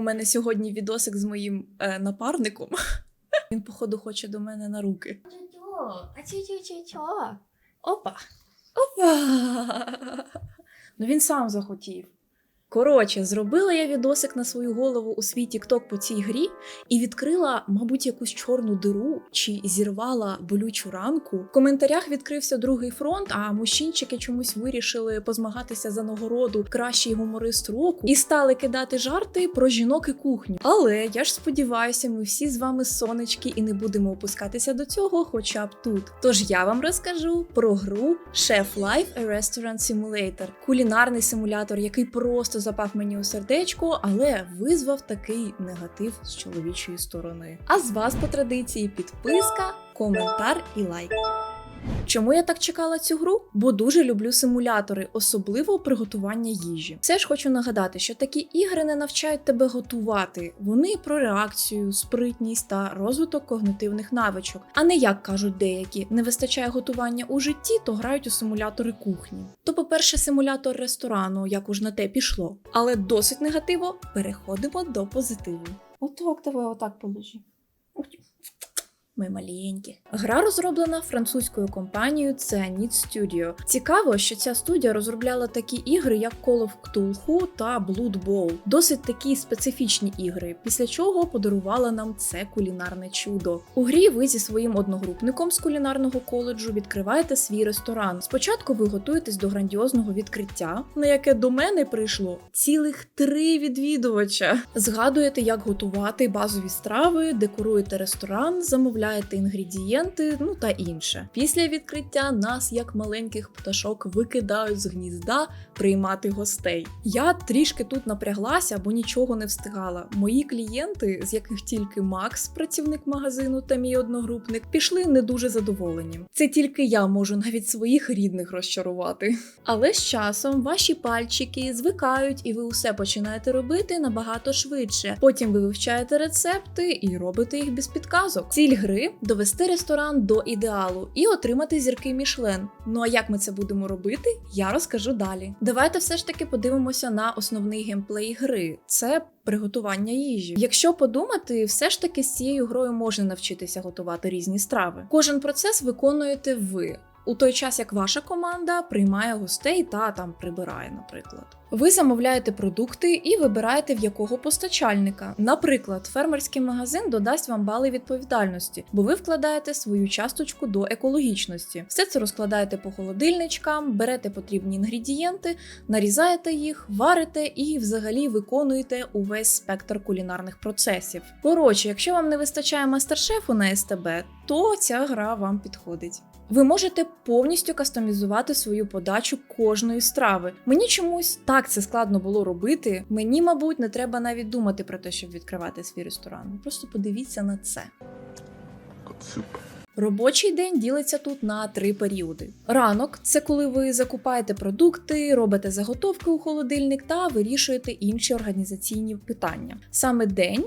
У мене сьогодні відосик з моїм е, напарником. Він, походу, хоче до мене на руки. А чо-чо-чо-чо? Опа. Опа. Ну він сам захотів. Коротше, зробила я відосик на свою голову у свій TikTok по цій грі і відкрила, мабуть, якусь чорну диру чи зірвала болючу ранку. В коментарях відкрився другий фронт, а мужчинчики чомусь вирішили позмагатися за нагороду кращий гуморист року і стали кидати жарти про жінок і кухню. Але я ж сподіваюся, ми всі з вами сонечки і не будемо опускатися до цього, хоча б тут. Тож я вам розкажу про гру Chef Life A Restaurant Simulator – кулінарний симулятор, який просто запав мені у сердечко, але визвав такий негатив з чоловічої сторони. А з вас по традиції підписка, коментар і лайк. Чому я так чекала цю гру? Бо дуже люблю симулятори, особливо приготування їжі. Все ж хочу нагадати, що такі ігри не навчають тебе готувати. Вони про реакцію, спритність та розвиток когнитивних навичок. А не як кажуть деякі, не вистачає готування у житті, то грають у симулятори кухні. То, по-перше, симулятор ресторану, як уж на те пішло. Але досить негативо. Переходимо до позитиву. Отак, давай отак положи. Ми маленькі. Гра розроблена французькою компанією Cyanide Studio. Цікаво, що ця студія розробляла такі ігри, як Call of Cthulhu та Blood Bowl. Досить такі специфічні ігри, після чого подарувала нам це кулінарне чудо. У грі ви зі своїм одногрупником з кулінарного коледжу відкриваєте свій ресторан. Спочатку ви готуєтесь до грандіозного відкриття, на яке до мене прийшло цілих три відвідувача. Згадуєте, як готувати базові страви, декоруєте ресторан, замовляєте інгредієнти, ну та інше. Після відкриття нас, як маленьких пташок, викидають з гнізда приймати гостей. Я трішки тут напряглася, бо нічого не встигала. Мої клієнти, з яких тільки Макс, працівник магазину та мій одногрупник, пішли не дуже задоволені. Це тільки я можу навіть своїх рідних розчарувати. Але з часом ваші пальчики звикають, і ви усе починаєте робити набагато швидше. Потім ви вивчаєте рецепти і робите їх без підказок. Ціль гри довести ресторан до ідеалу і отримати зірки Мішлен. Ну а як ми це будемо робити, я розкажу далі. Давайте все ж таки подивимося на основний геймплей гри. Це приготування їжі. Якщо подумати, все ж таки з цією грою можна навчитися готувати різні страви. Кожен процес виконуєте ви. У той час як ваша команда приймає гостей та там прибирає, наприклад. Ви замовляєте продукти і вибираєте в якого постачальника. Наприклад, фермерський магазин додасть вам бали відповідальності, бо ви вкладаєте свою часточку до екологічності. Все це розкладаєте по холодильничкам, берете потрібні інгредієнти, нарізаєте їх, варите і взагалі виконуєте увесь спектр кулінарних процесів. Коротше, якщо вам не вистачає мастер-шефу на СТБ, то ця гра вам підходить. Ви можете повністю кастомізувати свою подачу кожної страви. Мені чомусь так це складно було робити. Мені, мабуть, не треба навіть думати про те, щоб відкривати свій ресторан. Просто подивіться на це. Робочий день ділиться тут на три періоди. Ранок це коли ви закупаєте продукти, робите заготовки у холодильник та вирішуєте інші організаційні питання. Саме день.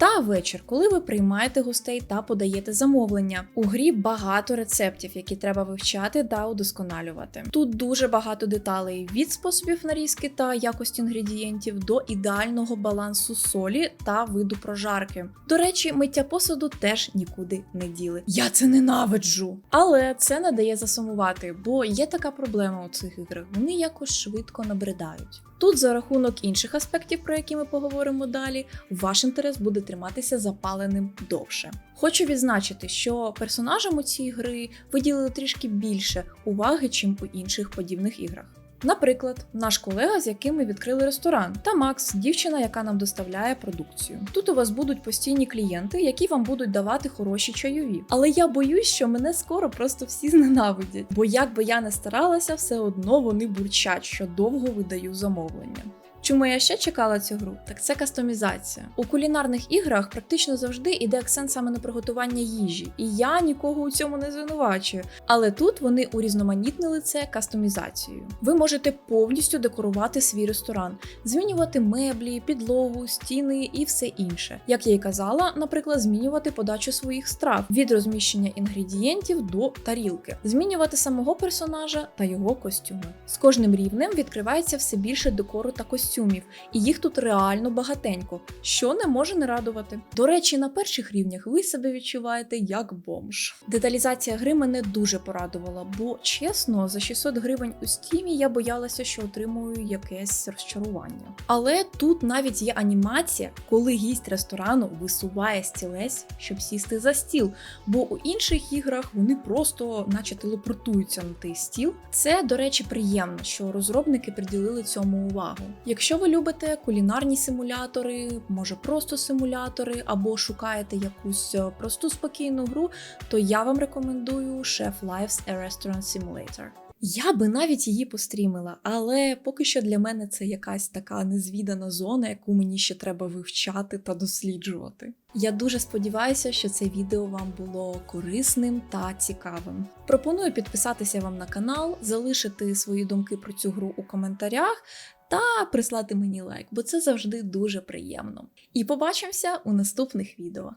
Та вечір, коли ви приймаєте гостей та подаєте замовлення. У грі багато рецептів, які треба вивчати та удосконалювати. Тут дуже багато деталей від способів нарізки та якості інгредієнтів до ідеального балансу солі та виду прожарки. До речі, миття посуду теж нікуди не діли. Я це ненавиджу! Але це не дає засумувати, бо є така проблема у цих іграх. Вони якось швидко набридають. Тут за рахунок інших аспектів, про які ми поговоримо далі, ваш інтерес буде триматися запаленим довше. Хочу відзначити, що персонажам у цій гри виділили трішки більше уваги, чим у інших подібних іграх. Наприклад, наш колега, з яким ми відкрили ресторан, та Макс, дівчина, яка нам доставляє продукцію. Тут у вас будуть постійні клієнти, які вам будуть давати хороші чайові. Але я боюсь, що мене скоро просто всі зненавидять, бо як би я не старалася, все одно вони бурчать, що довго видаю замовлення. Чому я ще чекала цю гру? Так це кастомізація. У кулінарних іграх практично завжди йде акцент саме на приготування їжі, і я нікого у цьому не звинувачую. Але тут вони урізноманітнили це кастомізацією. Ви можете повністю декорувати свій ресторан, змінювати меблі, підлогу, стіни і все інше. Як я й казала, наприклад, змінювати подачу своїх страв від розміщення інгредієнтів до тарілки, змінювати самого персонажа та його костюми. З кожним рівнем відкривається все більше декору та костюмів костюмів, і їх тут реально багатенько, що не може не радувати. До речі, на перших рівнях ви себе відчуваєте як бомж. Деталізація гри мене дуже порадувала, бо чесно, за 600 гривень у стімі я боялася, що отримую якесь розчарування. Але тут навіть є анімація, коли гість ресторану висуває стілець, щоб сісти за стіл. Бо у інших іграх вони просто, наче телепортуються на той стіл. Це, до речі, приємно, що розробники приділили цьому увагу. Якщо ви любите кулінарні симулятори, може просто симулятори, або шукаєте якусь е, просту спокійну гру, то я вам рекомендую Chef Lives A Restaurant Simulator. Я би навіть її пострімила, але поки що для мене це якась така незвідана зона, яку мені ще треба вивчати та досліджувати. Я дуже сподіваюся, що це відео вам було корисним та цікавим. Пропоную підписатися вам на канал, залишити свої думки про цю гру у коментарях та прислати мені лайк, бо це завжди дуже приємно. І побачимося у наступних відео.